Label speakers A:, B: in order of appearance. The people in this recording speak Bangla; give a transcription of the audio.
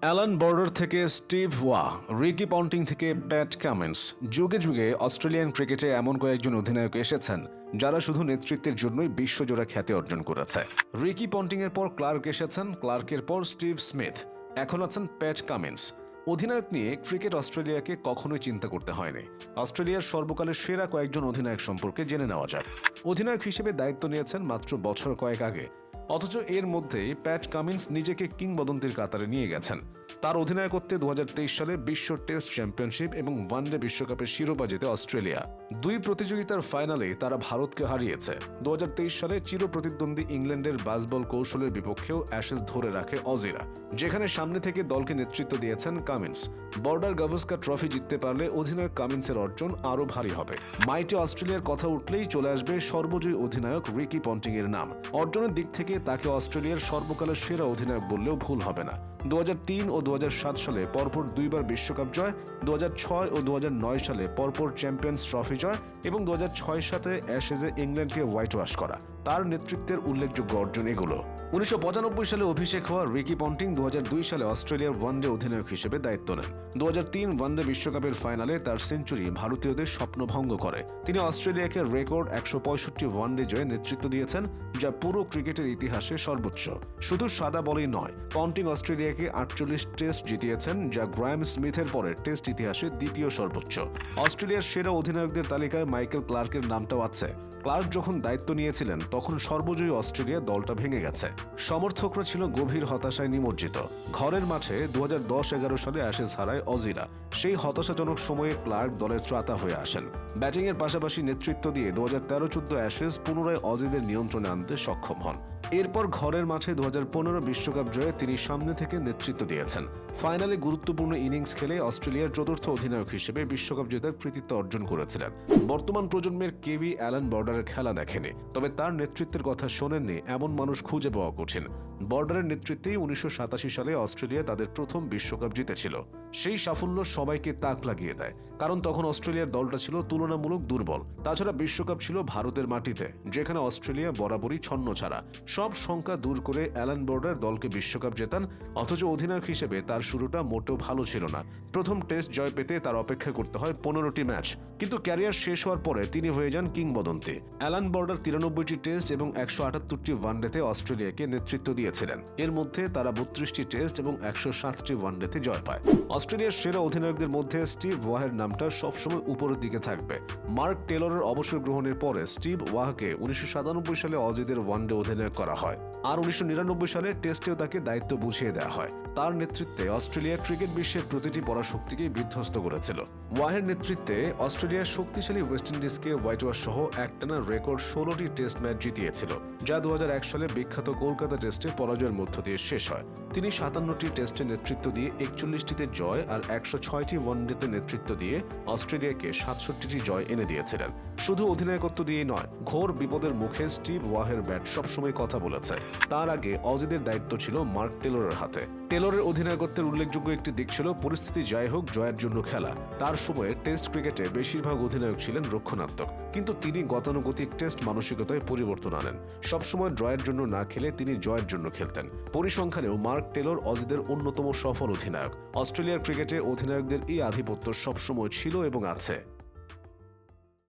A: অ্যালান বর্ডার থেকে স্টিভ ওয়া, রিকি পন্টিং থেকে প্যাট কামিন্স। যুগে যুগে অস্ট্রেলিয়ান ক্রিকেটে এমন কয়েকজন অধিনায়ক এসেছেন, যারা শুধু নেতৃত্বের জন্যই বিশ্বজোড়া খ্যাতি অর্জন করেছে। রিকি পন্টিং এর পর ক্লার্ক এসেছেন, ক্লার্কের পর স্টিভ স্মিথ। এখন আছেন প্যাট কামিন্স। অধিনায়ক নিয়ে ক্রিকেট অস্ট্রেলিয়াকে কখনোই চিন্তা করতে হয়নি। অস্ট্রেলিয়ার সর্বকালের সেরা কয়েকজন অধিনায়ক সম্পর্কে জেনে নেওয়া যাক। অধিনায়ক হিসেবে দায়িত্ব নিয়েছেন মাত্র বছর কয়েক আগে। অথচ এর মধ্যেই প্যাট কামিন্স নিজেকে কিংবদন্তির কাতারে নিয়ে গেছেন। তার অধিনায়কত্বে দু সালে বিশ্ব টেস্ট চ্যাম্পিয়নশিপ এবং ওয়ানডে বিশ্বকাপের শিরোপা জেতে অস্ট্রেলিয়া। দুই প্রতিযোগিতার ফাইনালে তারা ভারতকে হারিয়েছে। দু সালে চিরপ্রতিদ্বন্দ্বী ইংল্যান্ডের বাসবল কৌশলের বিপক্ষেও অ্যাশেজ ধরে রাখে অজিরা। যেখানে সামনে থেকে দলকে নেতৃত্ব দিয়েছেন কামিন্স বর্ডার গাভাস্কার ট্রফি জিততে পারলে অধিনায়ক কামিন্সের অর্জন আরও ভারী হবে। মাইটি অস্ট্রেলিয়ার কথা উঠলেই চলে আসবে সর্বজয়ী অধিনায়ক রিকি পন্টিং এর নাম। অর্জনের দিক থেকে তাকে অস্ট্রেলিয়ার সর্বকালের সেরা অধিনায়ক বললেও ভুল হবে না। দু ও দু হাজার সাত সালে পরপর দুইবার বিশ্বকাপ জয় দু হাজার ছয় ও দু হাজার নয় সালে পরপর চ্যাম্পিয়ন্স ট্রফি জয় এবং দু হাজার ছয় সালে অ্যাশেজে ইংল্যান্ডকে হোয়াইট ওয়াশ করা। তার নেতৃত্বের উল্লেখযোগ্য অর্জন এগুলো। উনিশশো পঁচানব্বই সালে অভিষেক হওয়া রিকি পন্টিং, দু হাজার দুই সালে অস্ট্রেলিয়ার ওয়ানডে অধিনায়ক হিসেবে দায়িত্ব নেন। দু ওয়ানডে বিশ্বকাপের ফাইনালে তার সেঞ্চুরি ভারতীয়দের স্বপ্ন ভঙ্গ করে। তিনি অস্ট্রেলিয়াকে রেকর্ড একশো পঁয়ষট্টি ওয়ানডে জয়ে নেতৃত্ব দিয়েছেন, যা পুরো ক্রিকেটের ইতিহাসে সর্বোচ্চ। শুধু সাদা বলেই নয়, পন্টিং অস্ট্রেলিয়াকে আটচল্লিশ টেস্ট জিতিয়েছেন, যা গ্রায়াম স্মিথের পরে টেস্ট ইতিহাসে দ্বিতীয় সর্বোচ্চ। অস্ট্রেলিয়ার সেরা অধিনায়কদের তালিকায় মাইকেল ক্লার্কের নামটাও আছে। ক্লার্ক যখন দায়িত্ব নিয়েছিলেন, তখন সর্বজয়ী অস্ট্রেলিয়া দলটা ভেঙে গেছে। সমর্থকরা ছিল গভীর হতাশায় নিমজ্জিত। ঘরের মাঠে দু হাজার দশ এগারো সালে অ্যাশেজ হারায় অজিরা। সেই হতাশাজনক সময়ে ক্লার্ক দলের ত্রাতা হয়ে আসেন। ব্যাটিংয়ের পাশাপাশি নেতৃত্ব দিয়ে দু হাজার তেরো চোদ্দ অ্যাশেজ পুনরায় অজিদের নিয়ন্ত্রণে আনতে সক্ষম হন। এরপর ঘরের মাঠে দু বিশ্বকাপ জয়ে তিনি সামনে থেকে নেতৃত্ব দিয়েছেন। ফাইনালে গুরুত্বপূর্ণ ইনিংস খেলে অস্ট্রেলিয়ার চতুর্থ অধিনায়ক হিসেবে বিশ্বকাপ জেতার কৃতিত্ব অর্জন করেছিলেন। বর্তমান প্রজন্মের কেভি অ্যালান বর্ডারের খেলা দেখেনি, তবে তার নেতৃত্বের কথা শোনেননি এমন মানুষ খুঁজে পাওয়া কঠিন। বর্ডারের নেতৃত্বেই উনিশশো সাতাশি সালে অস্ট্রেলিয়া তাদের প্রথম বিশ্বকাপ জিতেছিল। সেই সাফল্য সবাইকে তাক লাগিয়ে দেয়। কারণ তখন অস্ট্রেলিয়ার দলটা ছিল তুলনামূলক দুর্বল। তাছাড়া বিশ্বকাপ ছিল ভারতের মাটিতে, যেখানে অস্ট্রেলিয়া বরাবরই ছন্ন ছাড়া। সব সংখ্যা দূর করে অ্যালান বোর্ডার দলকে বিশ্বকাপ জেতান, অথচ অধিনায়ক হিসেবে তার শুরুটা মোটেও ভালো ছিল না। প্রথম টেস্ট জয় পেতে তার অপেক্ষা করতে হয় পনেরোটি ম্যাচ, কিন্তু ক্যারিয়ার শেষ হওয়ার পরে তিনি হয়ে যান কিংবদন্তি। অ্যালান বর্ডার তিরানব্বইটি টেস্ট এবং একশো আটাত্তরটি ওয়ানডেতে অস্ট্রেলিয়াকে নেতৃত্ব দিয়েছিলেন। এর মধ্যে তারা বত্রিশটি টেস্ট এবং একশো সাতটি ওয়ানডেতে জয় পায়। অস্ট্রেলিয়ার সেরা অধিনায়কদের মধ্যে স্টিভ ওয়াহের নামটা সবসময় উপরের দিকে থাকবে। মার্ক টেলরের অবসর গ্রহণের পরে স্টিভ ওয়াহকে উনিশশো সালে অজিদের ওয়ানডে অধিনায়ক করা হয় আর উনিশশো সালে টেস্টেও তাকে দায়িত্ব বুঝিয়ে দেওয়া হয়। তার নেতৃত্বে অস্ট্রেলিয়া ক্রিকেট বিশ্বের প্রতিটি পরাশক্তিকেই বিধ্বস্ত করেছিল। ওয়াহের নেতৃত্বে অস্ট্রেলিয়ার শক্তিশালী ওয়েস্ট ইন্ডিজকে হোয়াইট ওয়াশ সহ একটানা রেকর্ড ষোলোটি টেস্ট ম্যাচ জিতিয়েছিল, যা দু হাজার এক সালে বিখ্যাত কলকাতা টেস্টে পরাজয়ের মধ্য দিয়ে শেষ হয়। তিনি সাতান্নটি টেস্টে নেতৃত্ব দিয়ে একচল্লিশটিতে জয় আর একশো ছয়টি ওয়ানডেতে নেতৃত্ব দিয়ে অস্ট্রেলিয়াকে সাতষট্টিটি জয় এনে দিয়েছিলেন। শুধু অধিনায়কত্ব দিয়েই নয়, ঘোর বিপদের মুখে স্টিভ ওয়াহের ব্যাট সবসময় কথা বলেছে। তার আগে অজিদের দায়িত্ব ছিল মার্ক টেলরের হাতে। টেলরের অধিনায়কত্বের উল্লেখযোগ্য একটি দিক ছিল পরিস্থিতি যাই হোক, জয়ের জন্য খেলা। তার সময়ে টেস্ট ক্রিকেটে বেশিরভাগ অধিনায়ক ছিলেন রক্ষণাত্মক। কিন্তু তিনি গতানুগতিক টেস্ট মানসিকতায় পরিবর্তন আনেন। সবসময় ড্রয়ের জন্য না খেলে তিনি জয়ের জন্য খেলতেন। পরিসংখ্যানেও মার্ক টেলর অজিদের অন্যতম সফল অধিনায়ক। অস্ট্রেলিয়ার ক্রিকেটে অধিনায়কদের এই আধিপত্য সবসময় ছিল এবং আছে।